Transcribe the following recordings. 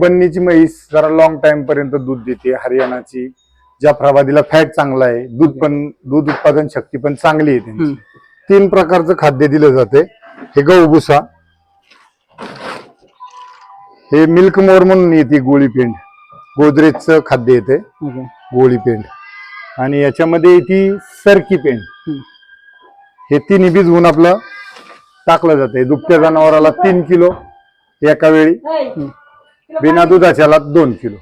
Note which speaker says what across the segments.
Speaker 1: बन्नीची म्हैस जरा long time पर्यंत दूध देते हरियाणाची. जाफराबादीला फॅट चांगला आहे. दूध पण दूध उत्पादन शक्ती पण चांगली आहे त्यांची. तीन प्रकारचं खाद्य दिलं जाते. हे गहू भुसा हे मिल्क मोर म्हणून येते गोळी पेंड गोदरेजचं खाद्य येते.
Speaker 2: ओके.
Speaker 1: गोळी पेंड आणि याच्यामध्ये येते सरकी पेंड
Speaker 2: हम्म.
Speaker 1: हे तिन्ही भिजवून आपलं टाकलं जाते दुभत्या जनावराला तीन किलो एका वेळी. बिना दुधाच्याला दोन किलो.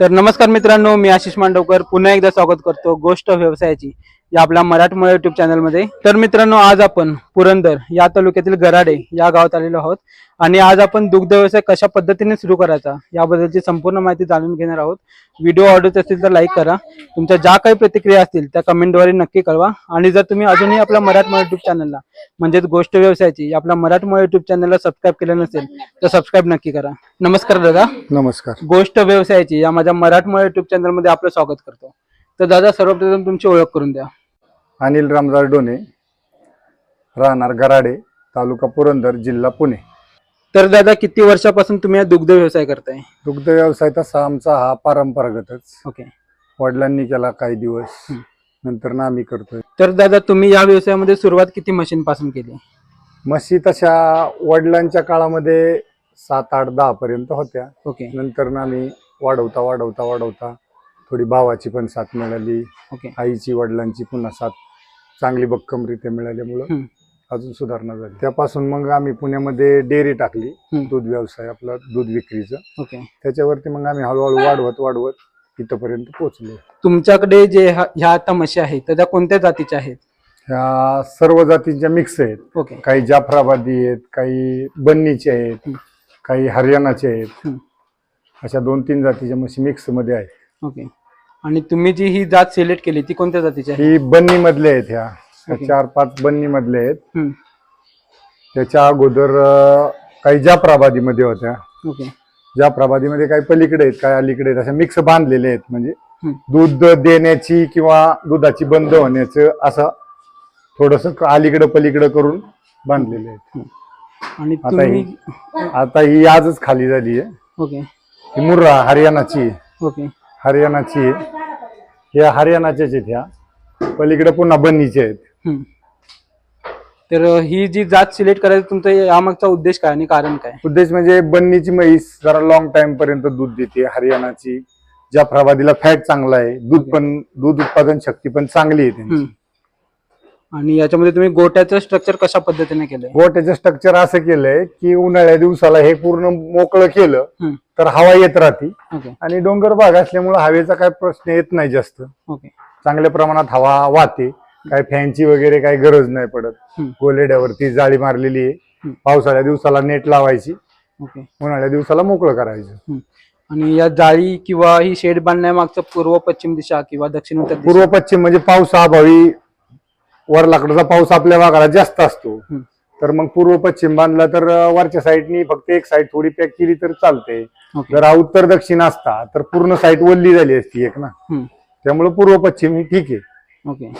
Speaker 2: तर नमस्कार मित्रांनो मी आशिष मांडवकर. पुन्हा एकदा स्वागत करतो गोष्ट व्यवसायाची. या आपल्या मराठमोळ्या युट्यूब चॅनलमध्ये तर मित्रांनो आज आपण पुरंदर या तालुक्यातील गराडे या गावात आलेलो आहोत. आणि आज आपण दुग्ध व्यवसाय कशा पद्धतीने सुरू करायचा याबद्दलची संपूर्ण माहिती जाणून घेणार आहोत. व्हिडिओ आवडत असतील तर लाईक करा. तुमच्या ज्या काही प्रतिक्रिया असतील त्या कमेंटद्वारे नक्की कळवा. आणि जर तुम्ही अजूनही आपल्या मराठमोळ्या युट्यूब चॅनलला म्हणजेच गोष्ट व्यवसायाची आपल्या मराठमोळ्या युट्यूब चॅनलला सबस्क्राईब केलं नसेल तर सबस्क्राईब नक्की करा. नमस्कार दादा.
Speaker 1: नमस्कार.
Speaker 2: गोष्ट व्यवसायाची या माझ्या मराठमोळ्या युट्यूब चॅनलमध्ये आपलं स्वागत करतो. तर दादा सर्वप्रथम तुमची ओळख करून द्या.
Speaker 1: अनिल रामदार डोने राहणार गराडे तालुका पुरंदर जिल्हा पुणे.
Speaker 2: तर दादा किती वर्षापासून तुम्ही हा दुग्ध व्यवसाय करताय?
Speaker 1: दुग्ध व्यवसाय तसा आमचा हा परंपरागतच.
Speaker 2: ओके.
Speaker 1: वडिलांनी केला काही दिवस. नंतर ना आम्ही करतोय.
Speaker 2: तर दादा तुम्ही या व्यवसायामध्ये सुरुवात किती मशीन पासून केली?
Speaker 1: म्हशी तशा वडिलांच्या काळामध्ये सात आठ दहा पर्यंत होत्या.
Speaker 2: ओके.
Speaker 1: नंतर ना आम्ही वाढवता वाढवता वाढवता थोडी भावाची पण साथ मिळाली.
Speaker 2: ओके.
Speaker 1: आईची वडिलांची पुन्हा साथ चांगली भक्कमरित्या मिळाल्यामुळं
Speaker 2: हम्म.
Speaker 1: अजून सुधारणा झाली. त्यापासून मग आम्ही पुण्यामध्ये डेअरी टाकली. दूध व्यवसाय आपला दूध विक्रीचं.
Speaker 2: ओके.
Speaker 1: त्याच्यावरती मग आम्ही हळूहळू वाढवत वाढवत इथपर्यंत पोहोचलो.
Speaker 2: तुमच्याकडे जे ह्या आता म्हशी आहेत तर त्या कोणत्या जातीच्या आहेत?
Speaker 1: ह्या सर्व जातींच्या मिक्स आहेत.
Speaker 2: ओके.
Speaker 1: काही जाफराबादी आहेत काही बन्नीचे आहेत. काही हरियाणाचे आहेत. अशा दोन तीन जातीच्या म्हशी मिक्समध्ये आहेत.
Speaker 2: ओके. आणि तुम्ही जी ही जात सिलेक्ट केली ती कोणत्या जातीची आहे?
Speaker 1: ही बन्नी मधले आहेत ह्या. चार पाच बन्नी मधले आहेत.
Speaker 2: हम्म.
Speaker 1: त्याच्या अगोदर अं, काही जाफराबादी मध्ये होत्या
Speaker 2: ओके.
Speaker 1: जाफराबादीमध्ये काही पलीकडे आहेत काही अलीकडे आहेत अशा मिक्स बांधलेले आहेत. म्हणजे
Speaker 2: हम्म.
Speaker 1: दूध देण्याची किंवा दुधाची बंद होण्याचं असं थोडस अलीकडं पलीकडं करून बांधलेले आहेत.
Speaker 2: आणि
Speaker 1: आता
Speaker 2: तुम्ही
Speaker 1: आता ही आजच खाली झाली आहे.
Speaker 2: ओके.
Speaker 1: ही मुर्रा हरियाणाची आहे.
Speaker 2: ओके.
Speaker 1: हरियाणाची आहे. या हरियाणाच्याच आहेत ह्या पलीकडे पुन्हा बन्नीचे आहेत
Speaker 2: हम्म. तर ही जी जात सिलेक्ट करायचं तुमचा यामागचा उद्देश काय आणि कारण काय
Speaker 1: उद्देश म्हणजे बन्नीची म्हैस जरा लॉंग टाइम पर्यंत दूध देते हरियाणाची जाफराबादीला फॅट चांगला आहे दूध पण दूध उत्पादन शक्ती पण चांगली आहे त्यांची
Speaker 2: हम्म. आणि याच्यामध्ये तुम्ही गोट्याचं स्ट्रक्चर कशा पद्धतीने केलंय?
Speaker 1: गोट्याचं स्ट्रक्चर असं केलंय की उन्हाळ्या दिवसाला हे पूर्ण मोकळं केलं. तर हवा येत राहते.
Speaker 2: ओके.
Speaker 1: आणि डोंगर भाग असल्यामुळे हवेचा काय प्रश्न येत नाही जास्त.
Speaker 2: ओके.
Speaker 1: चांगल्या प्रमाणात हवा वाहते. काय फॅनची वगैरे काही गरज नाही पडत.
Speaker 2: हम्म.
Speaker 1: गोलेड्यावरती जाळी मारलेली आहे.
Speaker 2: हम्म.
Speaker 1: पावसाळ्या दिवसाला नेट लावायची.
Speaker 2: ओके.
Speaker 1: उन्हाळ्या दिवसाला मोकळं करायचं.
Speaker 2: आणि या जाळी किंवा ही शेड बांधण्यामागचं पूर्व पश्चिम दिशा किंवा दक्षिण उत्तर दिशा?
Speaker 1: पूर्व पश्चिम म्हणजे पावसाअभावी वरलाकडचा पाऊस आपल्या भागाला जास्त असतो. तर मग पूर्व पश्चिम बांधला तर वरच्या साईडनी फक्त एक साईड थोडी पॅक केली तर चालते. जर हा उत्तर दक्षिण असता तर पूर्ण साईड वल्ली झाली असती एक ना. त्यामुळे पूर्व पश्चिम ही ठीक आहे.
Speaker 2: ओके.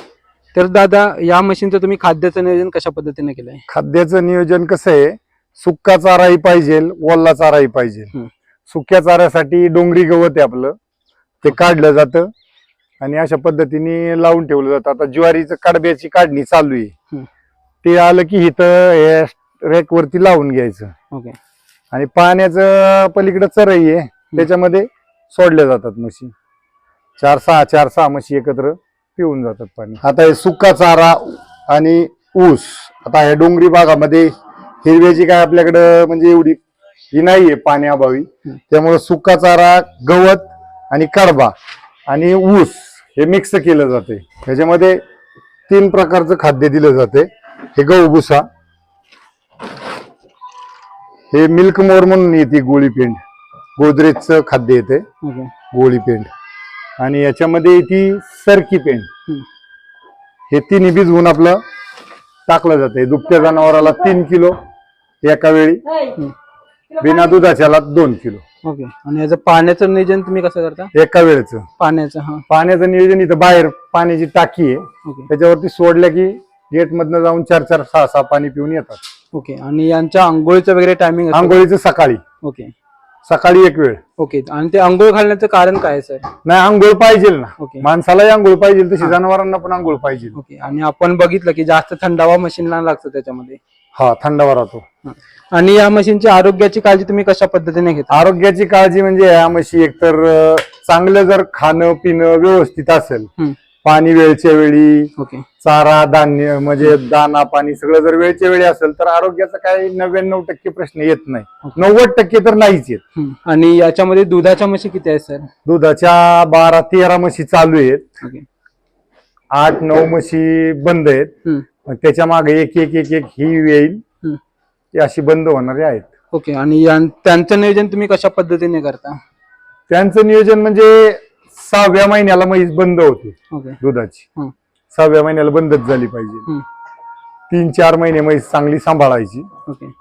Speaker 2: तर दादा या मशीनचं तुम्ही खाद्याचं नियोजन कशा पद्धतीने केलंय?
Speaker 1: खाद्याचं नियोजन कसं आहे? सुक्का चाराही पाहिजे ओल्ला चाराही पाहिजे. सुक्या चाऱ्यासाठी डोंगरी गवत आहे आपलं. ते काढलं जातं. आणि अशा पद्धतीने लावून ठेवलं जातं. आता ज्वारीचं कडब्याची काढणी चालू आहे. ते आलं की इथं हे रॅक वरती लावून घ्यायचं.
Speaker 2: ओके.
Speaker 1: आणि पाण्याचं पलीकडे चरई आहे. त्याच्यामध्ये सोडल्या जातात म्हशी. चार सहा चार सहा म्हशी एकत्र पिऊन जातात पाणी. आता हे सुका चारा आणि ऊस. आता ह्या डोंगरी भागामध्ये हिरव्याची काय आपल्याकडं म्हणजे एवढी ही नाहीये पाण्याअभावी. त्यामुळे सुका चारा गवत आणि कडबा आणि ऊस हे मिक्स केलं जाते. ह्याच्यामध्ये तीन प्रकारचं खाद्य दिलं जाते. हे गहू भुसा हे मिल्क मोर म्हणून येते गोळी पेंड. गोदरेजचं खाद्य येते. गोळी पेंड. आणि याच्यामध्ये येते सरकी पेंड. हे तिन्ही भिजवून आपलं टाकलं जाते. दुभत्या जनावराला तीन किलो एका वेळी. बिना दुधाच्याला दोन किलो.
Speaker 2: ओके. आणि याचं पाण्याचं नियोजन तुम्ही कसं करता?
Speaker 1: एका वेळेचं.
Speaker 2: पाण्याचं हा.
Speaker 1: पाण्याचं नियोजन इथं बाहेर पाण्याची टाकी आहे.
Speaker 2: ओके.
Speaker 1: त्याच्यावरती सोडल्या की गेट मधनं जाऊन चार चार सहा सहा पाणी पिऊन येतात.
Speaker 2: ओके. आणि यांच्या आंघोळीचं वगैरे टायमिंग
Speaker 1: आंघोळीचं सकाळी.
Speaker 2: ओके.
Speaker 1: सकाळी एक वेळ.
Speaker 2: ओके. आणि ते अंघोळ घालण्याचं कारण काय सर?
Speaker 1: नाही आंघोळ पाहिजे ना.
Speaker 2: ओके.
Speaker 1: माणसालाही आंघोळ पाहिजे तशी जनावरांना पण आंघोळ पाहिजे
Speaker 2: ओके. आणि आपण बघितलं की जास्त थंडावा मशीनला लागतो त्याच्यामध्ये.
Speaker 1: हा थंडावा राहतो.
Speaker 2: आणि या मशीनची आरोग्याची काळजी तुम्ही कशा पद्धतीने घेता?
Speaker 1: आरोग्याची काळजी म्हणजे या म्हशी एकतर चांगलं जर खाणं पिणं व्यवस्थित असेल. पाणी वेळच्या वेळी चारा धान्य म्हणजे दाना पाणी सगळं जर वेळच्या वेळी असेल तर आरोग्याचा काही नव्याण्णव टक्के प्रश्न येत नाही. नव्वद टक्के तर नाहीच येत.
Speaker 2: आणि याच्यामध्ये दुधाच्या म्हशी किती आहेत सर?
Speaker 1: दुधाच्या बारा तेरा म्हशी चालू आहेत. आठ नऊ म्हशी बंद आहेत. त्याच्यामागे एक एक एक एक ही येईल. ती अशी बंद होणारी आहेत.
Speaker 2: ओके आणि या- त्यांचं नियोजन तुम्ही कशा पद्धतीने करता?
Speaker 1: त्यांचं नियोजन म्हणजे सहाव्या महिन्याला म्हैस बंद होते
Speaker 2: ओके.
Speaker 1: दुधाची. सहाव्या महिन्याला बंदच झाली पाहिजे. तीन चार महिने म्हैस चांगली सांभाळायची.
Speaker 2: ओके.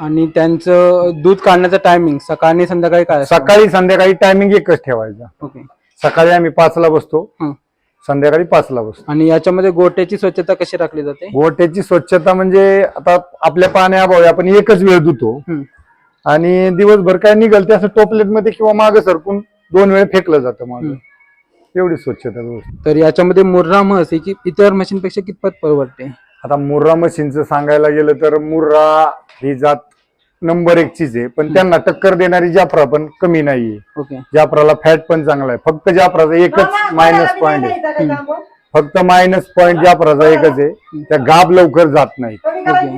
Speaker 2: आणि त्यांचं दूध काढण्याचं टायमिंग सकाळ आणि संध्याकाळी काय असतं?
Speaker 1: सकाळी संध्याकाळी टायमिंग एकच ठेवायचा.
Speaker 2: ओके.
Speaker 1: सकाळी आम्ही पाचला बसतो.
Speaker 2: हं.
Speaker 1: संध्याकाळी पाचला बसतो.
Speaker 2: आणि याच्यामध्ये गोट्याची स्वच्छता कशी राखली जाते?
Speaker 1: गोट्याची स्वच्छता म्हणजे आता आपल्या पाण्याअभावी आपण एकच वेळ धुतो. आणि दिवसभर काय निघल ते असं टोपलेटमध्ये किंवा मागं सरकून दोन वेळ फेकलं जातं मागं. एवढी स्वच्छता
Speaker 2: तर याच्यामध्ये मुर्रा म्हस की इतर मशीनपेक्षा कितपत परवडते?
Speaker 1: आता मुर्रा मशीनचं सांगायला गेलं तर मुर्रा ही जात नंबर एक चीज आहे. पण त्यांना टक्कर देणारी जाफरा पण कमी नाहीये.
Speaker 2: ओके.
Speaker 1: जाफराला फॅट पण चांगला आहे. फक्त जाफराचा एकच मायनस पॉइंट आहे. फक्त मायनस पॉइंट जाफराचा एकच आहे. त्या गाब लवकर जात नाही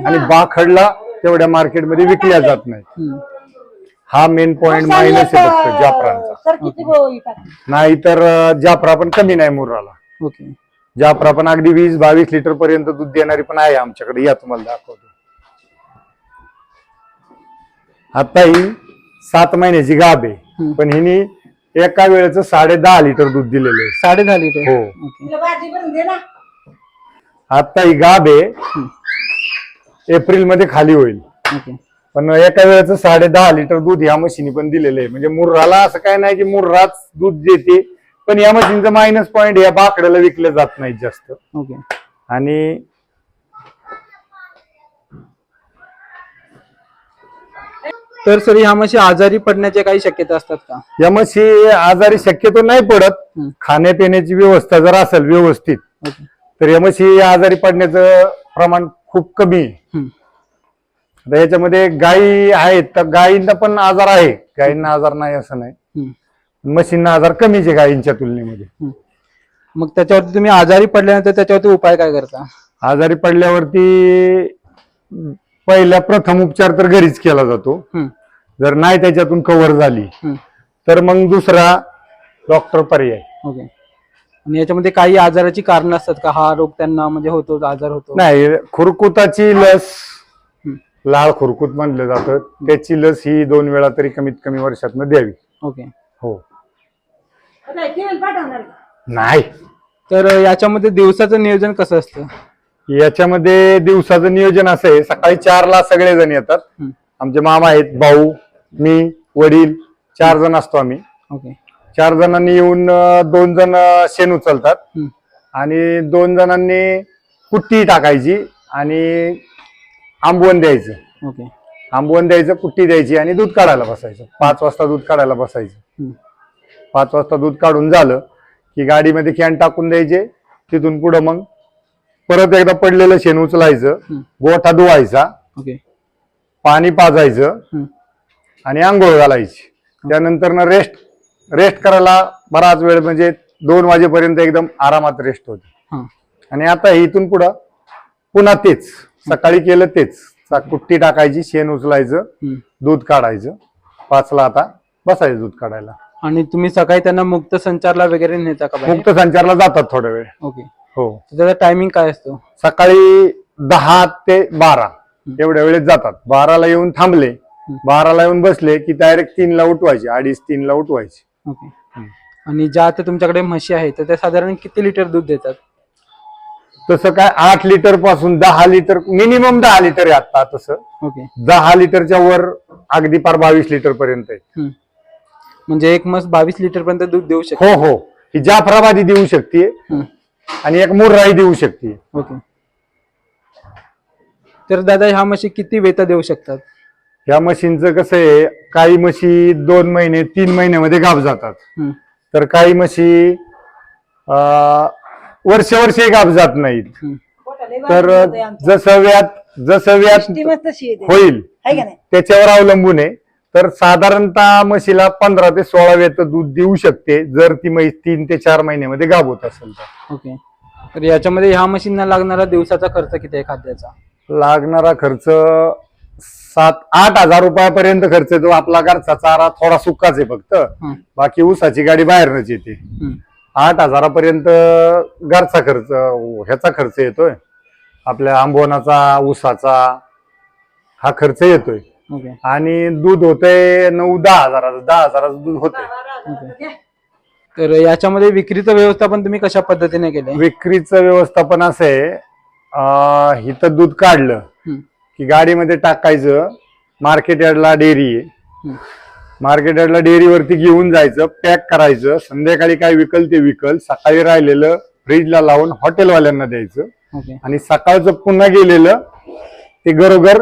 Speaker 1: आणि बाखडला तेवढ्या मार्केटमध्ये विकल्या जात नाही. हा मेन पॉइंट मायनस आहे फक्त जाफरांचा. नाहीतर अं, जाफरा पण कमी नाही मुर्राला.
Speaker 2: ओके.
Speaker 1: जाफरा पण अगदी वीस बावीस लिटर पर्यंत दूध देणारी पण आहे आमच्याकडे. या तुम्हाला दाखवतो. आता ही सात महिन्याची गाब आहे. पण हिने एका वेळेचं साडे दहा लिटर दूध दिलेलं आहे.
Speaker 2: साडे दहा लिटर?
Speaker 1: हो. आता ही गाब आहे. एप्रिलमध्ये खाली होईल.
Speaker 2: ओके.
Speaker 1: पण एका वेळेचं साडे दहा लिटर दूध या मशीनी पण दिलेलं आहे. म्हणजे मुर्राला असं काय नाही की मुर्राच दूध देते पण या मशीनचं मायनस पॉईंट या बाकड्याला विकलं जात नाही जास्त.
Speaker 2: ओके.
Speaker 1: आणि
Speaker 2: तर सर ह्या म्हशी आजारी पडण्याच्या काही शक्यता असतात का
Speaker 1: या म्हशी आजारी शक्यतो नाही पडत. खाण्यापिण्याची व्यवस्था जर असेल व्यवस्थित
Speaker 2: ओके
Speaker 1: तर या म्हशी आजारी पडण्याचं प्रमाण खूप कमी आहे. आता याच्यामध्ये गायी आहेत तर गायींना पण आजार आहे गायींना आजार नाही असं नाही
Speaker 2: हम्म.
Speaker 1: म्हशींना आजार कमीच आहे गायींच्या तुलनेमध्ये.
Speaker 2: मग त्याच्यावरती तुम्ही आजारी पडल्यानंतर त्याच्यावरती उपाय काय करता
Speaker 1: आजारी पडल्यावरती पहिला प्रथम उपचार तर घरीच केला जातो. जर नाही त्याच्यातून कव्हर झाली. तर मग दुसरा डॉक्टर पर्याय.
Speaker 2: ओके. आणि याच्यामध्ये काही आजाराची कारण असतात का? हा रोग त्यांना म्हणजे होतो आजार होतो?
Speaker 1: नाही खुरकुताची लस. लाळ खुरकूत म्हणलं जातं. त्याची लस ही दोन वेळा तरी कमीत कमी वर्षातनं द्यावी.
Speaker 2: ओके.
Speaker 1: हो. नाही.
Speaker 2: तर याच्यामध्ये दिवसाचं नियोजन कसं असतं?
Speaker 1: याच्यामध्ये दिवसाचं नियोजन असं आहे. सकाळी चारला सगळे जण येतात. आमचे मामा आहेत भाऊ मी वडील चार जण असतो आम्ही.
Speaker 2: ओके.
Speaker 1: चार जणांनी येऊन दोन जण शेण उचलतात. आणि दोन जणांनी कुट्टी टाकायची आणि आंबवण द्यायचं.
Speaker 2: ओके.
Speaker 1: आंबवण द्यायचं कुट्टी द्यायची आणि दूध काढायला बसायचं. पाच वाजता दूध काढायला बसायचं. पाच वाजता दूध काढून झालं की गाडीमध्ये कॅन टाकून द्यायचे. तिथून पुढं मग परत एकदा पडलेलं शेण उचलायचं. गोठा धुवायचा पाणी पाजायचं. आणि आंघोळ घालायची. त्यानंतर ना रेस्ट रेस्ट करायला बराच वेळ म्हणजे दोन वाजेपर्यंत एकदम आरामात रेस्ट होते.
Speaker 2: हा.
Speaker 1: आणि आता इथून पुढं पुन्हा तेच सकाळी केलं तेच. कुट्टी टाकायची शेण उचलायचं. दूध काढायचं. पाचला आता बसायचं दूध काढायला.
Speaker 2: आणि तुम्ही सकाळी त्यांना मुक्त संचारला वगैरे नेता का?
Speaker 1: मुक्त संचारला जातात थोडा वेळ.
Speaker 2: ओके.
Speaker 1: हो.
Speaker 2: त्याचा टायमिंग काय असतो?
Speaker 1: सकाळी दहा ते बारा. एवढ्या वेळेत जातात. बाराला येऊन थांबले. बाराला येऊन बसले की डायरेक्ट तीनला उठवायचे. अडीच तीनला उठवायचे.
Speaker 2: ओके. आणि ज्या आता तुमच्याकडे म्हशी आहेत तर त्या साधारण किती लिटर दूध देतात?
Speaker 1: तसं काय आठ लिटरपासून दहा लिटर मिनिमम दहा लिटर आहे आता तसं.
Speaker 2: ओके.
Speaker 1: दहा लिटरच्या वर अगदी पार बावीस लिटर पर्यंत आहे.
Speaker 2: हम्म. म्हणजे एक म्हस बावीस लिटर पर्यंत दूध देऊ शकते.
Speaker 1: हो हो. ही जाफराबादी देऊ शकते.
Speaker 2: हम्म.
Speaker 1: आणि एक मुर्राई देऊ शकते.
Speaker 2: ओके. तर दादा ह्या म्हशी किती वेता देऊ शकतात?
Speaker 1: ह्या म्हशींचं कसं आहे काही म्हशी दोन महिने तीन महिन्यामध्ये गाभ जातात.
Speaker 2: हम्म.
Speaker 1: तर काही म्हशी अं, वर्ष वर्षे गाभ जात नाहीत.
Speaker 2: हम्म.
Speaker 1: तर जसं व्यात जसं व्यात
Speaker 3: तशी येते.
Speaker 1: होईल
Speaker 3: आहे का नाही?
Speaker 1: त्याच्यावर अवलंबून आहे. तर साधारणतः म्हशीला पंधरा ते सोळा वेत दूध देऊ शकते जर ती म्हैस तीन ते चार महिन्यामध्ये गाभ होत असेल तर.
Speaker 2: ओके. तर याच्यामध्ये ह्या मशीनला लागणारा दिवसाचा खर्च किती आहे खाद्याचा?
Speaker 1: लागणारा खर्च सात आठ हजार रुपयापर्यंत खर्च येतो. आपला घरचा चारा थोडा सुकाच आहे फक्त. बाकी ऊसाची गाडी बाहेरनच येते. आठ हजारापर्यंत घरचा खर्च ह्याचा खर्च येतोय. आपल्या आंबोनाचा ऊसाचा हा खर्च येतोय.
Speaker 2: ओके.
Speaker 1: आणि दूध होतंय नऊ दहा हजाराचं दहा हजाराचं दूध होतंय.
Speaker 2: तर याच्यामध्ये विक्रीचं व्यवस्थापन तुम्ही कशा पद्धतीने केलंय?
Speaker 1: विक्रीचं व्यवस्थापन असं आहे अं, इथं दूध काढलं
Speaker 2: हम्म.
Speaker 1: की गाडीमध्ये टाकायचं मार्केट यार्डला डेअरी आहे.
Speaker 2: हम्म.
Speaker 1: मार्केट यार्डला डेअरीवरती घेऊन जायचं पॅक करायचं संध्याकाळी काय विकल ते विकल सकाळी राहिलेलं फ्रीजला लावून हॉटेलवाल्यांना द्यायचं
Speaker 2: ओके.
Speaker 1: आणि सकाळचं पुन्हा गेलेलं ते घरोघर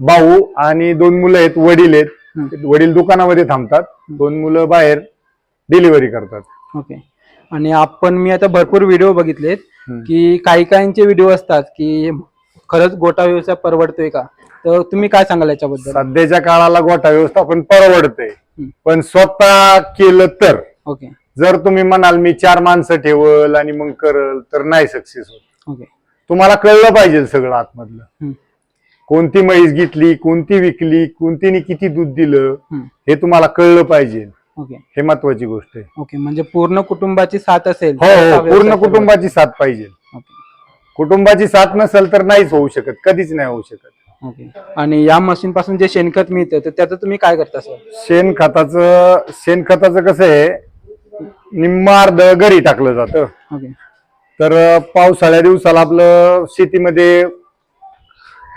Speaker 1: भाऊ आणि दोन मुलं आहेत वडील आहेत. वडील दुकानामध्ये थांबतात. दोन मुलं बाहेर डिलिव्हरी करतात.
Speaker 2: ओके. आणि आपण मी आता भरपूर व्हिडिओ बघितलेत. की काही काहींचे व्हिडिओ असतात की खरंच गोटा व्यवसाय परवडतोय का? तर तुम्ही काय सांगाल याच्याबद्दल?
Speaker 1: सध्याच्या काळाला गोठा व्यवस्थापन परवडतंय. पण स्वतः केलं तर.
Speaker 2: ओके.
Speaker 1: जर तुम्ही म्हणाल मी चार माणसं ठेवल आणि मग करल तर नाही सक्सेस होत.
Speaker 2: ओके.
Speaker 1: तुम्हाला कळलं पाहिजे सगळं आतमधलं. कोणती म्हैस घेतली कोणती विकली कोणतीने किती दूध दिलं. हे तुम्हाला कळलं पाहिजे.
Speaker 2: ओके.
Speaker 1: हे महत्वाची गोष्ट आहे.
Speaker 2: ओके म्हणजे पूर्ण कुटुंबाची साथ असेल
Speaker 1: हो
Speaker 2: तर हा व्यवसाय
Speaker 1: पूर्ण. कुटुंबाची साथ पाहिजे.
Speaker 2: ओके.
Speaker 1: कुटुंबाची साथ नसेल तर नाहीच होऊ शकत कधीच नाही होऊ शकत.
Speaker 2: ओके. आणि या मशीन पासून जे शेणखत मिळतं तर त्याचं तुम्ही काय करता सर
Speaker 1: शेणखताचं शेणखताचं कसं आहे निम्म अर्ध घरी टाकलं जातं.
Speaker 2: ओके.
Speaker 1: तर पावसाळ्या दिवसाला आपलं शेतीमध्ये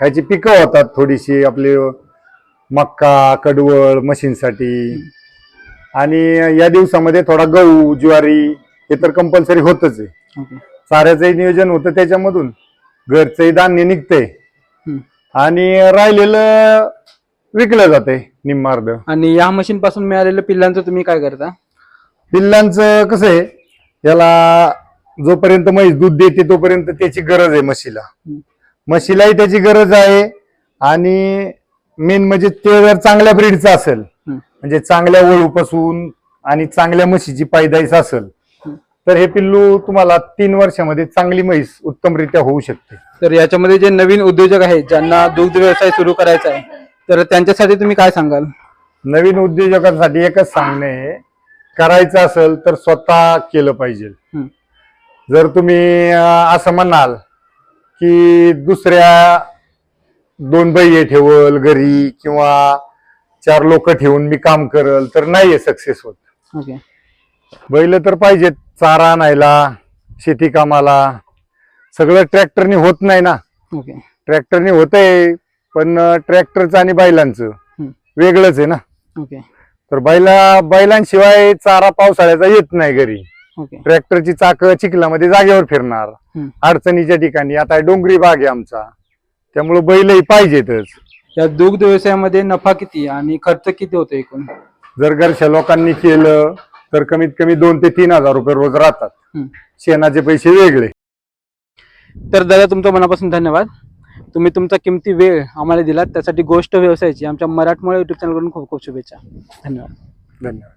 Speaker 1: ह्याची पिकं होतात थोडीशी आपली मक्का कडवळ म्हशींसाठी आणि या दिवसामध्ये थोडा गहू ज्वारी हे तर कंपल्सरी होतच आहे.
Speaker 2: ओके.
Speaker 1: चाऱ्याचंही नियोजन होतं त्याच्यामधून. घरचंही धान्य निघतंय.
Speaker 2: हम्म.
Speaker 1: आणि राहिलेलं विकलं जाते निम्मार्ध
Speaker 2: आणि या मशीन पासून मिळालेल्या पिल्लांचं तुम्ही काय करता?
Speaker 1: पिल्लांचं कसं आहे याला जोपर्यंत म्हैस दूध देते तोपर्यंत त्याची गरज आहे म्हशीला.
Speaker 2: हम्म.
Speaker 1: म्हशीलाही त्याची गरज आहे आणि मेन म्हणजे ते जर चांगल्या ब्रीडचं असेल. म्हणजे चांगल्या वळूपासून आणि चांगल्या म्हशीची पायदाईस असेल. तर हे पिल्लू तुम्हाला तीन वर्षामध्ये चांगली म्हैस उत्तमरित्या होऊ शकते
Speaker 2: तर याच्यामध्ये जे नवीन उद्योजक आहेत ज्यांना दुग्ध व्यवसाय सुरू करायचा आहे तर त्यांच्यासाठी तुम्ही काय सांगाल
Speaker 1: नवीन उद्योजकांसाठी एकच सांगणे करायचं असेल तर स्वतः केलं पाहिजे. जर तुम्ही असं म्हणाल की दुसऱ्या दोन बैये ठेवल घरी किंवा चार लोक ठेवून मी काम करल तर नाहीये सक्सेस होत.
Speaker 2: ओके
Speaker 1: बैल तर पाहिजेत चारा आणायला शेती कामाला. सगळं ट्रॅक्टरने होत नाही ना.
Speaker 2: ओके
Speaker 1: ट्रॅक्टरने होतंय पण ट्रॅक्टरचं आणि बैलांचं
Speaker 2: हम्म.
Speaker 1: वेगळंच आहे ना.
Speaker 2: ओके
Speaker 1: तर बैला बैलांशिवाय चारा पावसाळ्याचा येत नाही घरी. ट्रॅक्टरची चाक चिखलामध्ये जागेवर फिरणार. अडचणीच्या ठिकाणी आता डोंगरी भाग आहे आमचा. त्यामुळे बैलही पाहिजेतच.
Speaker 2: या दुग्ध व्यवसायामध्ये नफा किती आणि खर्च किती होतो एकूण?
Speaker 1: जर घरच्या लोकांनी केलं तर कमीत कमी दोन ते तीन हजार रुपये रोज राहतात. शेणाचे पैसे वेगळे.
Speaker 2: तर दादा तुमचा मनापासून धन्यवाद. तुम्ही तुमचा किमती वेळ आम्हाला दिलात. त्यासाठी गोष्ट व्यवसायाची आमच्या मराठमोळ्या युट्यूब चॅनलकडून खूप खूप शुभेच्छा. धन्यवाद.
Speaker 1: धन्यवाद.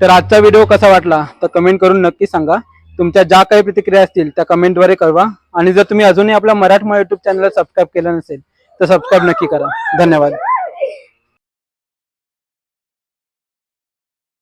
Speaker 2: तर आजचा व्हिडिओ कसा वाटला तर कमेंट करून नक्की सांगा. तुमच्या ज्या काही प्रतिक्रिया असतील त्या कमेंटद्वारे कळवा. आणि जर तुम्ही अजूनही आपल्या मराठमोळ्या युट्यूब चॅनलला सबस्क्राईब केलं नसेल तर सबस्क्राईब नक्की करा. धन्यवाद.